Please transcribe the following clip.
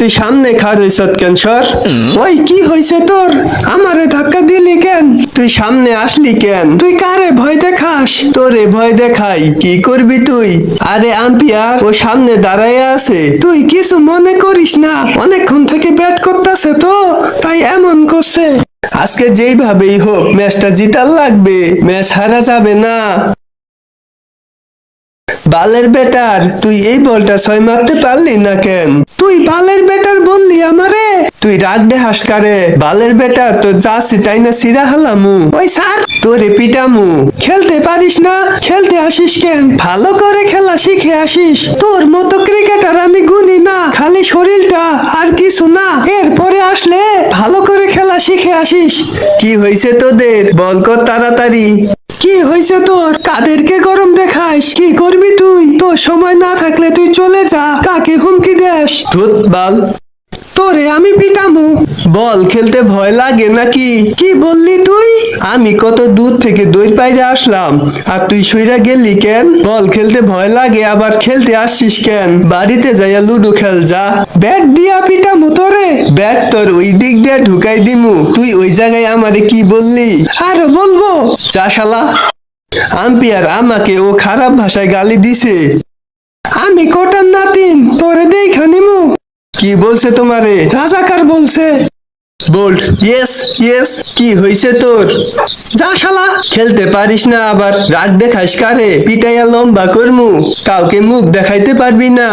তুই সামনে খার হইস কেন, সর? ওই, কি হইছে তোর? আমারে ধাক্কা দিলি কেন? তুই সামনে আসলি কেন? তুই কারে ভয় দেখাস? তোরে ভয় দেখাই, কি করবি তুই? আরে আম্পিয়ার ও সামনে দাঁড়ায় আছে। তুই কিছু মনে করিস না। অনেকক্ষণ থেকে ব্যাট করতেছে তো, তাই এমন করছে। আজকে যেইভাবেই হোক, ম্যাচটা জিতার লাগবে। ম্যাচ হারা যাবে না। বালের বেটার তুই এই বলটা ছয় মারতে পারলি না কেন? তুই বালের বেটার বললি আমারে? তুই রাগ দেহাস কারে? বালের বেটা তো যাচ্ছি তাই না সিরা হালামু? ওই স্যার! তোরে পিটামু। খেলতে পারিস না? খেলতে আসিস কেন? ভালো করে খেলা শিখে আসিস। তোর মতো ক্রিকেটার আমি গুনি না। খালি শরীরটা আর কিছু না। এরপরে আসলে ভালো করে খেলা শিখে আসিস। কি হয়েছে তোদের? বল কর তাড়াতাড়ি। কি হয়েছে তোর? কাদেরকে গরম দেখাস? তোর সময় না থাকলে তুই চলে যা। কাকে হুমকি দেস? ধুত বাল। তোরে আমি পিটামু। বল খেলতে ভয় লাগে নাকি? কি বললি তুই? আমি কত দূর থেকে দই পাইরে আসলাম। আর তুই সইরা গেলি কেন? বল খেলতে ভয় লাগে আবার খেলতে আসছিস কেন? বাড়িতে যাইয়া লুডো খেল যা। ব্যাট দিয়া পিটামু তোরে। ব্যাট তোর ওই দিক দিয়ে ঢুকাই দিমু। তুই ওই জায়গায় আমারে কি বললি? আর বলব? যা শালা। আম্পিয়ার আমাকে ও খারাপ ভাষায় গালি দিছে। আমি কোটার নাতিন? তোরে দেখা নিমু। কি বলছে তোমারে? রাজাকার বলছে। বোল্ট ইয়েস ইয়েস কি হইছে তোর? যা শালা। খেলতে পারিস না আবার। রাগ দেখাস কারে? পিটাইয়া লম্বা করমু। কাউকে মুখ দেখাইতে পারবি না।